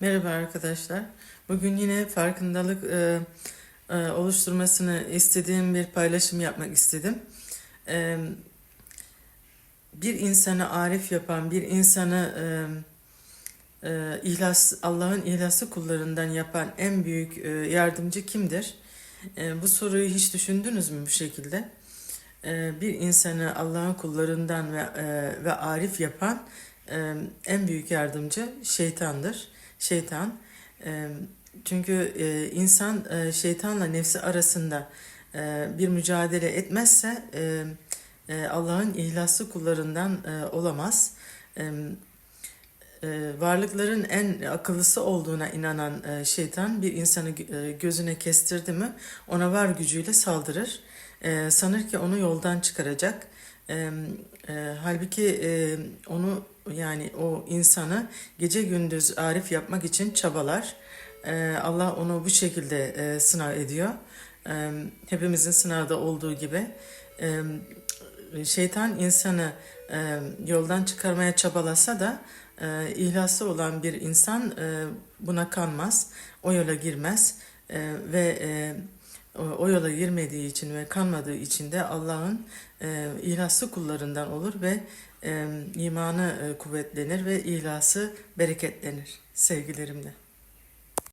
Merhaba arkadaşlar. Bugün yine farkındalık e, e, oluşturmasını istediğim bir paylaşım yapmak istedim. E, bir insanı arif yapan, bir insanı e, e, ihlas Allah'ın ihlası kullarından yapan en büyük e, yardımcı kimdir? E, bu soruyu hiç düşündünüz mü bu şekilde? E, bir insanı Allah'ın kullarından ve e, ve arif yapan e, en büyük yardımcı şeytandır. Şeytan. Çünkü insan şeytanla nefsi arasında bir mücadele etmezse Allah'ın ihlaslı kullarından olamaz. Varlıkların en akıllısı olduğuna inanan şeytan bir insanı gözüne kestirdi mi ona var gücüyle saldırır. Sanır ki onu yoldan çıkaracak. E, e, halbuki e, onu yani o insanı gece gündüz arif yapmak için çabalar. E, Allah onu bu şekilde e, sınav ediyor. E, hepimizin sınavda olduğu gibi. E, şeytan insanı e, yoldan çıkarmaya çabalasa da e, ihlaslı olan bir insan e, buna kanmaz, o yola girmez e, ve e, o yola girmediği için ve kanmadığı için de Allah'ın e, ihlaslı kullarından olur ve e, imanı e, kuvvetlenir ve ihlası bereketlenir sevgilerimle.